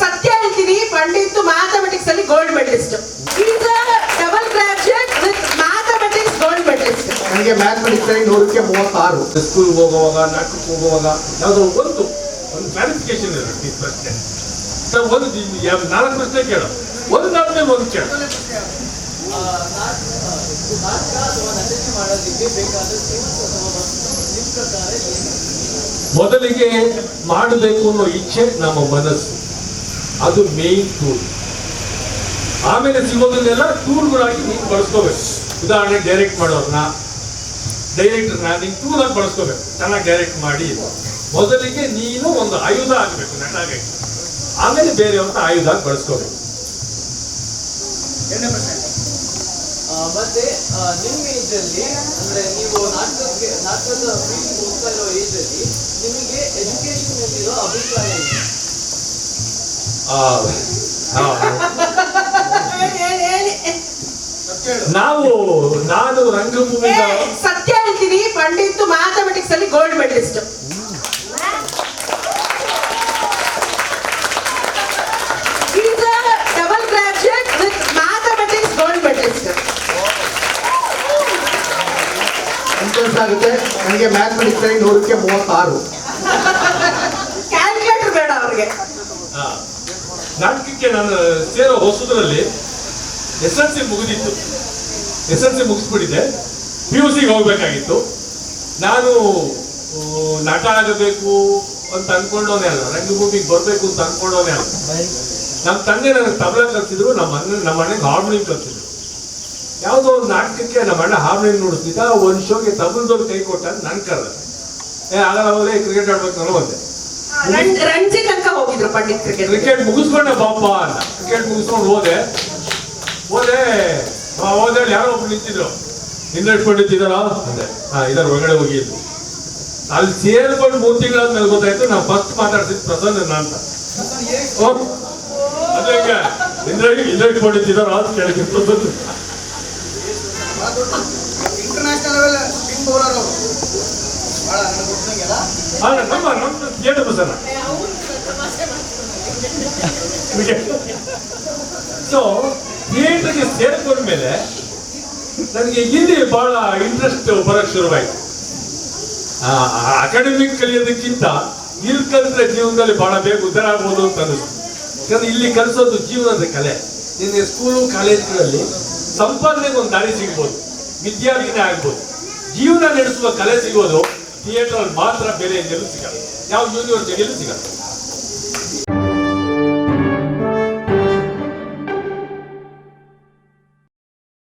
ಸತ್ಯ ಹೇಳ್ತೀನಿ ಪಂಡಿತ್ ಮ್ಯಾಥಮೆಟಿಕ್ಸ್ ಅಲ್ಲಿ gold medalist double graduate with mathematics gold medalist ನನಗೆ ಮ್ಯಾಥಮೆಟಿಕ್ಸ್ ಅಲ್ಲಿ ನೂರಕ್ಕೆ ಮೂವತ್ತಾರು. ಸ್ಕೂಲ್ ಹೋಗುವಾಗ ನಾಟಕಕ್ಕೆ ಹೋಗುವಾಗ ಯಾವುದೋ ಒಂದು ಒಂದು ಕ್ಲಾರಿಫಿಕೇಶನ್ ಇರುತ್ತೆ ಈ ಪ್ರಶ್ನೆ. ಒಂದು ನಾಲ್ಕು ಪ್ರಶ್ನೆ ಕೇಳು ಒಂದು ನಾಲ್ಕನೇ ಒಂದು ಕೇಳು ಮೊದಲಿಗೆ ಮಾಡಬೇಕು ಅನ್ನೋ ಇಚ್ಛೆ ನಮ್ಮ ಮನಸ್ಸು. ಅದು ಮೇನ್ ಟೂಲ್ ಆಮೇಲೆ ಸಿಗೋದನ್ನೆಲ್ಲ ಟೂಲ್ಗಳಾಗಿ ನೀನು ಬಳಸ್ಕೋಬೇಕು. ಉದಾಹರಣೆ ಡೈರೆಕ್ಟ್ ಮಾಡೋರನ್ನ ಡೈರೆಕ್ಟರ್ನ ನೀನು ಟೂಲ್ ಆಗಿ ಬಳಸ್ಕೋಬೇಕು. ಚೆನ್ನಾಗಿ ಡೈರೆಕ್ಟ್ ಮಾಡಿ. ಮೊದಲಿಗೆ ನೀನು ಒಂದು ಆಯುಧ ಆಗಬೇಕು ನಟಾಗಿ ಆಮೇಲೆ ಬೇರೆಯವ್ರನ್ನ ಆಯುಧ ಆಗಿ ಬಳಸ್ಕೋಬೇಕು. ಮತ್ತೆ ನಿಮ್ಮ ಇದರಲ್ಲಿ ಅಂದ್ರೆ ನೀವು ನಾಟಕಕ್ಕೆ, ನಾಟಕದ ಹೋಗ್ತಾ ಇರೋ ನಾವು ನಾನು ರಂಗಭೂಮಿ ಸತ್ಯ ಹೇಳ್ತೀನಿ ಪಂಡಿತ್ ಮ್ಯಾಥಮೆಟಿಕ್ಸ್ ಅಲ್ಲಿ gold medalist double graduate with mathematics gold medalist ಸಂತೋಷ ಆಗುತ್ತೆ. ನನಗೆ ಮ್ಯಾಥಮೆಟಿಕ್ಸ್ ಅಲ್ಲಿ ನೂರಕ್ಕೆ ಮೂವತ್ತಾರು. ನಾಟಕಕ್ಕೆ ನಾನು ಸೇರೋ ಹೊಸದ್ರಲ್ಲಿ ಎಸ್ ಎಲ್ ಸಿ ಮುಗಿದಿತ್ತು. ಎಸ್ ಎಲ್ ಸಿ ಮುಗಿಸ್ಬಿಟ್ಟಿದ್ದೆ ಪಿ ಯು ಸಿಗೆ ಹೋಗ್ಬೇಕಾಗಿತ್ತು. ನಾನು ನಟ ಆಗಬೇಕು ಅಂತ ಅನ್ಕೊಂಡವನೇ ಅಲ್ಲ. ರಂಗಭೂಮಿಗೆ ಬರಬೇಕು ಅಂತ ಅನ್ಕೊಂಡವನೇ ಅಲ್ಲ. ನಮ್ಮ ತಂದೆ ನನಗೆ ತಬಲ ಕಲ್ತಿದ್ರು ನಮ್ಮ ಅಣ್ಣ, ನಮ್ಮ ಅಣ್ಣಗೆ ಹಾರ್ಮೋನಿಯಂ ಕಲ್ತಿದ್ರು ಯಾವುದೋ ಒಂದು ನಾಟಕಕ್ಕೆ ನಮ್ಮ ಅಣ್ಣ ಹಾರ್ಮೋನಿಯಂ ನುಡಿಸ್ತಿದ್ದ ಒಂದು ಶೋಗೆ ತಬಲದವ್ರು ಕೈ ಕೊಟ್ಟ ನನ್ ಕರ್ದ. ಏ ಆಗಲ್ಲ ಹೋದ್ರೆ ಕ್ರಿಕೆಟ್ ಆಡ್ಬೇಕು ಅನ್ನೋ ಒಂದೆ ರಣಜಿ ತನಕ ಹೋಗಿದ್ರು ಪಂಡಿತ್ ಕ್ರಿಕೆಟ್ ಕ್ರಿಕೆಟ್ ಮುಗಿಸ್ಕೊಂಡೆ ಬಾಪ ಅಂತ. ಕ್ರಿಕೆಟ್ ಮುಗಿಸ್ಕೊಂಡು ಹೋದೆ. ಹೋದೆ. ಆ, ಹೋದೆ ಯಾರೋ ಒಬ್ರು ನಿಂತಿದ್ರು. ಹಿಂದೆ ಇಟ್ಕೊಂಡಿದ್ದಾರ? ಅಂದೆ. ಹಾ ಇದರ ಒಳಗಡೆ ಹೋಗಿದ್ದು ಅಲ್ಲಿ ಸೇರ್ಕೊಂಡು ಮೂರು ತಿಂಗಳಾದ್ಮೇಲೆ ಗೊತ್ತಾಯ್ತು ನಾವು ಫಸ್ಟ್ ಮಾತಾಡ್ತಿದ್ದು ಪ್ರಸನ್ನ ಅಂತ. ಓ, ಅದು ಹಿಂದೆ ಹಿಂದೆ ಇಟ್ಕೊಂಡಿದ್ದಾರ ಅಂತ ಕೇಳಿದ್ರು Prasanna. International level spin bowler ಅವರು. ಹಾ ನಮ್ಮ ನಮ್ಮ ಕೇಳು ಪ್ರಸನ್ನ ಸೊ ಥಿಯೇಟರ್ಗೆ ಸೇರ್ಕೊಂಡ್ಮೇಲೆ ನನಗೆ ಇಲ್ಲಿ ಬಹಳ ಇಂಟ್ರೆಸ್ಟ್ ಬರಕ್ ಶುರುವಾಯ್ತು. ಅಕಾಡೆಮಿಕ್ ಕಲಿಯೋದಕ್ಕಿಂತ ಇಲ್ಲಿ ಕಲಿತ್ರೆ ಜೀವನದಲ್ಲಿ ಬಹಳ ಬೇಗ ಉದ್ದಾರ ಆಗ್ಬೋದು ಅಂತ ಅನಿಸ್ತು ಯಾಕಂದ್ರೆ ಇಲ್ಲಿ ಕಲಿಸೋದು ಜೀವನದ ಕಲೆ. ನಿನ್ನೆ ಸ್ಕೂಲು ಕಾಲೇಜ್ಗಳಲ್ಲಿ ಸಂಪಾದನೆಗೆ ಒಂದು ದಾರಿ ಸಿಗ್ಬೋದು. ವಿದ್ಯಾರ್ಥಿನೇ ಆಗ್ಬೋದು. ಜೀವನ ನಡೆಸುವ ಕಲೆ ಸಿಗೋದು ಥಿಯೇಟರ್ ಮಾತ್ರ ಬೇರೆ ಎಲ್ಲೂ ಸಿಗಲ್ಲ. ಯಾವ ಯೂನಿವರ್ಸಿಟಿಯಲ್ಲೂ ಸಿಗಲ್ಲ.